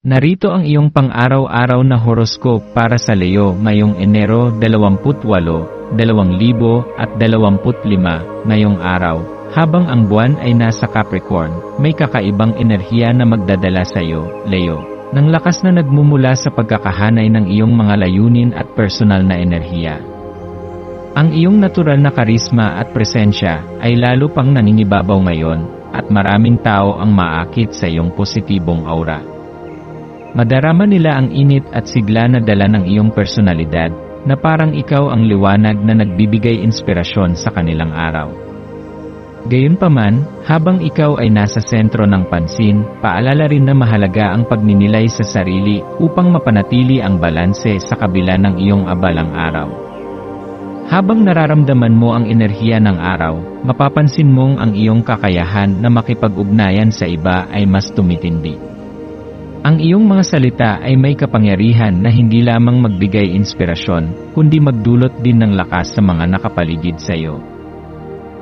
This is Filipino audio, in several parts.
Narito ang iyong pang-araw-araw na horoscope para sa Leo ngayong Enero 28, 2025 ngayong araw. Habang ang buwan ay nasa Capricorn, may kakaibang enerhiya na magdadala sa iyo, Leo. Nang lakas na nagmumula sa pagkakahanay ng iyong mga layunin at personal na enerhiya. Ang iyong natural na karisma at presensya ay lalo pang nangingibabaw ngayon at maraming tao ang maakit sa iyong positibong aura. Madarama nila ang init at sigla na dala ng iyong personalidad, na parang ikaw ang liwanag na nagbibigay inspirasyon sa kanilang araw. Gayunpaman, habang ikaw ay nasa sentro ng pansin, paalala rin na mahalaga ang pagninilay sa sarili upang mapanatili ang balanse sa kabila ng iyong abalang araw. Habang nararamdaman mo ang enerhiya ng araw, mapapansin mong ang iyong kakayahan na makipag-ugnayan sa iba ay mas tumitindi. Ang iyong mga salita ay may kapangyarihan na hindi lamang magbigay inspirasyon, kundi magdulot din ng lakas sa mga nakapaligid sa iyo.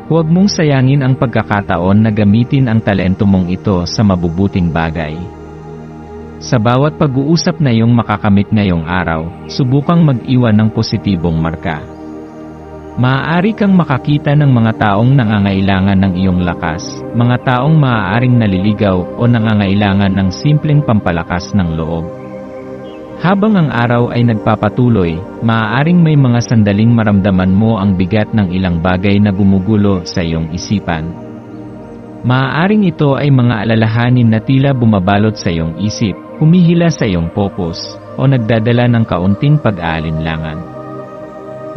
Huwag mong sayangin ang pagkakataon na gamitin ang talento mong ito sa mabubuting bagay. Sa bawat pag-uusap na iyong makakamit ngayong araw, subukang mag-iwan ng positibong marka. Maaari kang makakita ng mga taong nangangailangan ng iyong lakas, mga taong maaaring naliligaw o nangangailangan ng simpleng pampalakas ng loob. Habang ang araw ay nagpapatuloy, maaaring may mga sandaling maramdaman mo ang bigat ng ilang bagay na gumugulo sa iyong isipan. Maaaring ito ay mga alalahanin na tila bumabalot sa iyong isip, humihila sa iyong focus, o nagdadala ng kaunting pag-aalinlangan.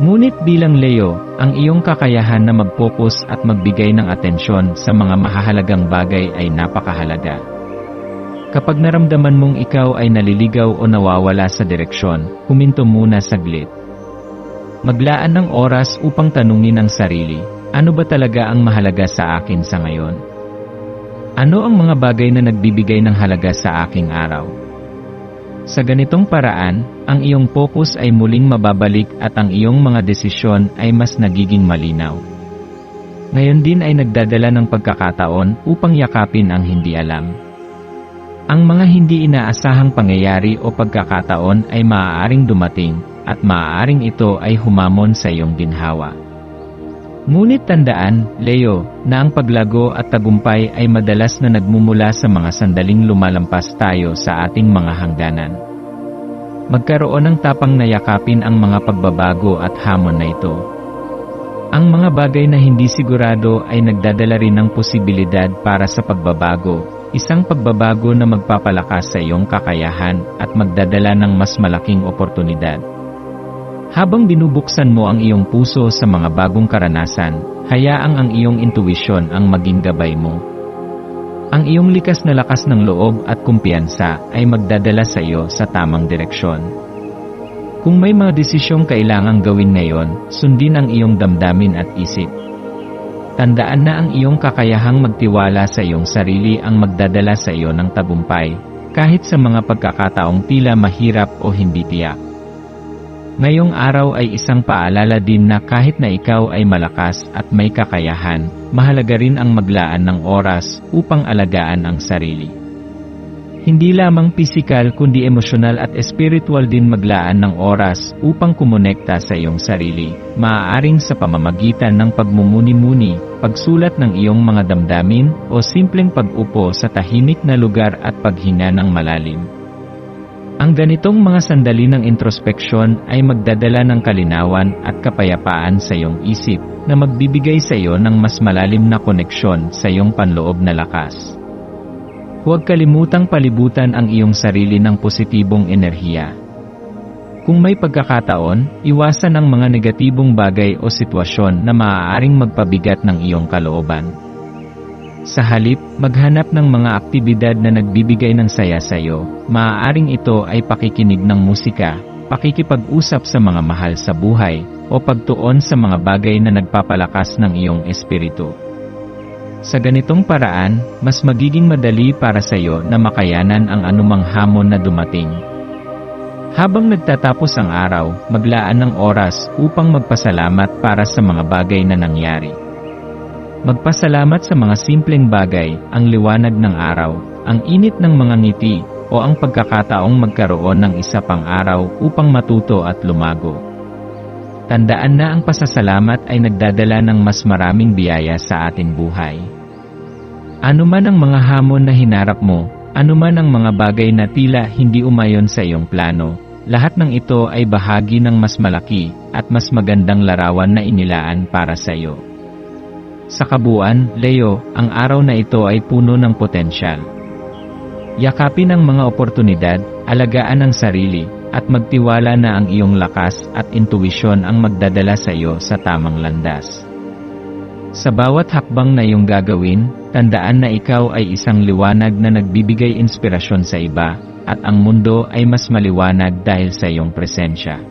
Ngunit bilang Leo, ang iyong kakayahan na mag-focus at magbigay ng atensyon sa mga mahahalagang bagay ay napakahalaga. Kapag naramdaman mong ikaw ay naliligaw o nawawala sa direksyon, huminto muna saglit. Maglaan ng oras upang tanungin ang sarili, ano ba talaga ang mahalaga sa akin sa ngayon? Ano ang mga bagay na nagbibigay ng halaga sa aking araw? Sa ganitong paraan, ang iyong focus ay muling mababalik at ang iyong mga desisyon ay mas nagiging malinaw. Ngayon din ay nagdadala ng pagkakataon upang yakapin ang hindi alam. Ang mga hindi inaasahang pangyayari o pagkakataon ay maaaring dumating at maaaring ito ay humamon sa iyong ginhawa. Ngunit tandaan, Leo, na ang paglago at tagumpay ay madalas na nagmumula sa mga sandaling lumalampas tayo sa ating mga hangganan. Magkaroon ng tapang na yakapin ang mga pagbabago at hamon na ito. Ang mga bagay na hindi sigurado ay nagdadala rin ng posibilidad para sa pagbabago, isang pagbabago na magpapalakas sa iyong kakayahan at magdadala ng mas malaking oportunidad. Habang binubuksan mo ang iyong puso sa mga bagong karanasan, hayaang ang iyong intuwisyon ang maging gabay mo. Ang iyong likas na lakas ng loob at kumpiyansa ay magdadala sa iyo sa tamang direksyon. Kung may mga desisyong kailangang gawin ngayon, sundin ang iyong damdamin at isip. Tandaan na ang iyong kakayahang magtiwala sa iyong sarili ang magdadala sa iyo ng tagumpay, kahit sa mga pagkakataong tila mahirap o hindi tiyak. Ngayong araw ay isang paalala din na kahit na ikaw ay malakas at may kakayahan, mahalaga rin ang maglaan ng oras upang alagaan ang sarili. Hindi lamang pisikal kundi emosyonal at espiritual din maglaan ng oras upang kumonekta sa iyong sarili, maaaring sa pamamagitan ng pagmumuni-muni, pagsulat ng iyong mga damdamin o simpleng pag-upo sa tahimik na lugar at paghinga ng malalim. Ang ganitong mga sandali ng introspeksyon ay magdadala ng kalinawan at kapayapaan sa iyong isip na magbibigay sa iyo ng mas malalim na koneksyon sa iyong panloob na lakas. Huwag kalimutang palibutan ang iyong sarili ng positibong enerhiya. Kung may pagkakataon, iwasan ang mga negatibong bagay o sitwasyon na maaaring magpabigat ng iyong kalooban. Sa halip, maghanap ng mga aktibidad na nagbibigay ng saya sa iyo. Maaaring ito ay pakikinig ng musika, pakikipag-usap sa mga mahal sa buhay, o pagtuon sa mga bagay na nagpapalakas ng iyong espiritu. Sa ganitong paraan, mas magiging madali para sa iyo na makayanan ang anumang hamon na dumating. Habang nagtatapos ang araw, maglaan ng oras upang magpasalamat para sa mga bagay na nangyari. Magpasalamat sa mga simpleng bagay, ang liwanag ng araw, ang init ng mga ngiti, o ang pagkakataong magkaroon ng isa pang araw upang matuto at lumago. Tandaan na ang pasasalamat ay nagdadala ng mas maraming biyaya sa ating buhay. Ano man ang mga hamon na hinarap mo, ano man ang mga bagay na tila hindi umayon sa iyong plano, lahat ng ito ay bahagi ng mas malaki at mas magandang larawan na inilaan para sa iyo. Sa kabuuan, Leo, ang araw na ito ay puno ng potensyal. Yakapin ang mga oportunidad, alagaan ang sarili, at magtiwala na ang iyong lakas at intuwisyon ang magdadala sa iyo sa tamang landas. Sa bawat hakbang na iyong gagawin, tandaan na ikaw ay isang liwanag na nagbibigay inspirasyon sa iba, at ang mundo ay mas maliwanag dahil sa iyong presensya.